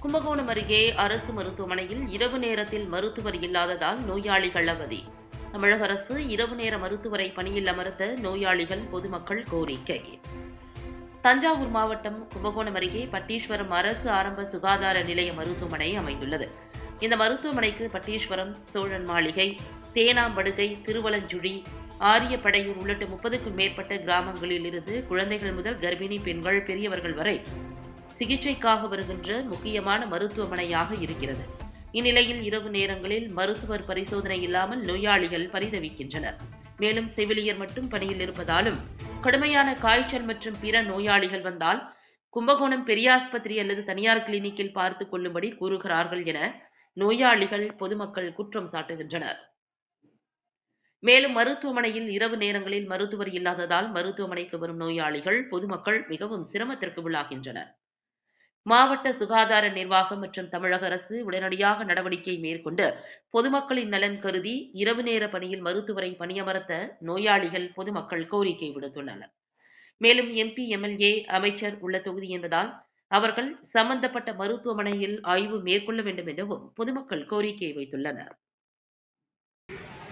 கும்பகோணம் அருகே அரசு மருத்துவமனையில் இரவு நேரத்தில் மருத்துவர் இல்லாததால் நோயாளிகள் அவதி. தமிழக அரசு இரவு நேர மருத்துவரை பணியில் அமர்த்த நோயாளிகள் பொதுமக்கள் கோரிக்கை. தஞ்சாவூர் மாவட்டம் கும்பகோணம் அருகே பட்டீஸ்வரம் அரசு ஆரம்ப சுகாதார நிலைய மருத்துவமனை அமைந்துள்ளது. இந்த மருத்துவமனைக்கு பட்டீஸ்வரம் சோழன் மாளிகை தேனாம்படுகை திருவலஞ்சுழி ஆரியப்படையூர் உள்ளிட்ட முப்பதுக்கும் மேற்பட்ட கிராமங்களில் இருந்து குழந்தைகள் முதல் கர்ப்பிணி பெண்கள் பெரியவர்கள் வரை சிகிச்சைக்காக வருகின்ற முக்கியமான மருத்துவமனையாக இருக்கிறது. இந்நிலையில் இரவு நேரங்களில் மருத்துவர் பரிசோதனை இல்லாமல் நோயாளிகள் பரிதவிக்கின்றனர். மேலும் செவிலியர் மட்டும் பணியில் இருப்பதாலும் கடுமையான காய்ச்சல் மற்றும் பிற நோயாளிகள் வந்தால் கும்பகோணம் பெரியாஸ்பத்திரி அல்லது தனியார் கிளினிக்கில் பார்த்துக் கொள்ளும்படி கூறுகிறார்கள் என நோயாளிகள் பொதுமக்கள் குற்றம் சாட்டுகின்றனர். மேலும் மருத்துவமனையில் இரவு நேரங்களில் மருத்துவர் இல்லாததால் மருத்துவமனைக்கு வரும் நோயாளிகள் பொதுமக்கள் மிகவும் சிரமத்திற்கு உள்ளாகின்றனர். மாவட்ட சுகாதார நிர்வாகம் மற்றும் தமிழக அரசு உடனடியாக நடவடிக்கை மேற்கொண்டு பொதுமக்களின் நலன் கருதி இரவு நேர பணியில் மருத்துவரை பணியமர்த்த நோயாளிகள் பொதுமக்கள் கோரிக்கை விடுத்துள்ளனர். மேலும் எம்பி எம்எல்ஏ அமைச்சர் உள்ள தொகுதி என்பதால் அவர்கள் சம்பந்தப்பட்ட மருத்துவமனையில் ஆய்வு மேற்கொள்ள வேண்டும் எனவும் பொதுமக்கள் கோரிக்கை வைத்துள்ளனர்.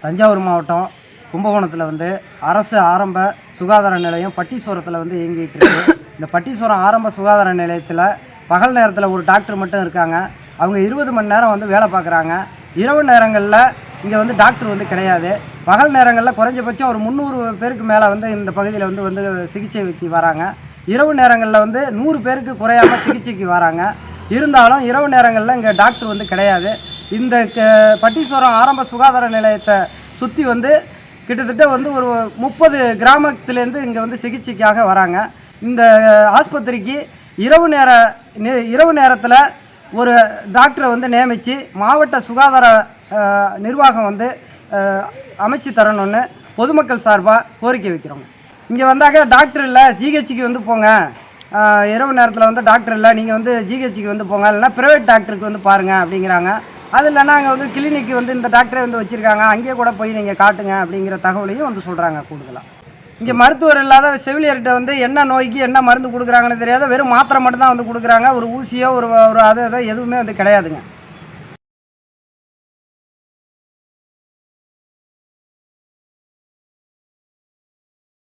தஞ்சாவூர் மாவட்டம் கும்பகோணத்தில் வந்து அரசு ஆரம்ப சுகாதார நிலையம் பட்டீஸ்வரத்தில் வந்து இயங்கிட்டு இருக்கு. இந்த பட்டீஸ்வரம் ஆரம்ப சுகாதார நிலையத்தில் பகல் நேரத்தில் ஒரு டாக்டர் மட்டும் இருக்காங்க. அவங்க இருபது மணி நேரம் வந்து வேலை பார்க்குறாங்க. இரவு நேரங்களில் இங்கே வந்து டாக்டர் வந்து கிடையாது. பகல் நேரங்களில் குறைஞ்சபட்சம் ஒரு முந்நூறு பேருக்கு மேலே வந்து இந்த பகுதியில் வந்து வந்து சிகிச்சைக்கு வராங்க. இரவு நேரங்களில் வந்து நூறு பேருக்கு குறையாமல் சிகிச்சைக்கு வராங்க. இருந்தாலும் இரவு நேரங்களில் இங்கே டாக்டர் வந்து கிடையாது. இந்த க- பட்டீஸ்வரம் ஆரம்ப சுகாதார நிலையத்தை சுற்றி வந்து கிட்டத்தட்ட வந்து ஒரு முப்பது கிராமத்துலேருந்து இங்கே வந்து சிகிச்சைக்காக வராங்க. இந்த ஆஸ்பத்திரிக்கு இரவு நேர இரவு நேரத்தில் ஒரு டாக்டரை வந்து நியமித்து மாவட்ட சுகாதார நிர்வாகம் வந்து அமைச்சு தரணும்னு பொதுமக்கள் சார்பாக கோரிக்கை வைக்கிறோங்க. இங்கே வந்தாக்க டாக்டர் இல்லை ஜிஹெச்சுக்கு வந்து போங்க. இரவு நேரத்தில் வந்து டாக்டர் இல்லை நீங்கள் வந்து ஜிஹெச்சுக்கு வந்து போங்க. இல்லைன்னா ப்ரைவேட் டாக்டருக்கு வந்து பாருங்கள் அப்படிங்கிறாங்க. அது இல்லைன்னா அங்கே வந்து கிளினிக்கு வந்து இந்த டாக்டரே வந்து வச்சுருக்காங்க. அங்கேயே கூட போய் நீங்கள் காட்டுங்க அப்படிங்கிற தகவலையும் வந்து சொல்கிறாங்க கூடுதலாக இங்கே மருத்துவர் இல்லாத செவிலியர்கிட்ட வந்து என்ன நோய்க்கு என்ன மருந்து கொடுக்குறாங்கன்னு தெரியாத வெறும் மாத்திரை மட்டும் தான் வந்து கொடுக்குறாங்க. ஒரு ஊசியோ ஒரு ஒரு அது இதோ எதுவுமே வந்து கிடையாதுங்க.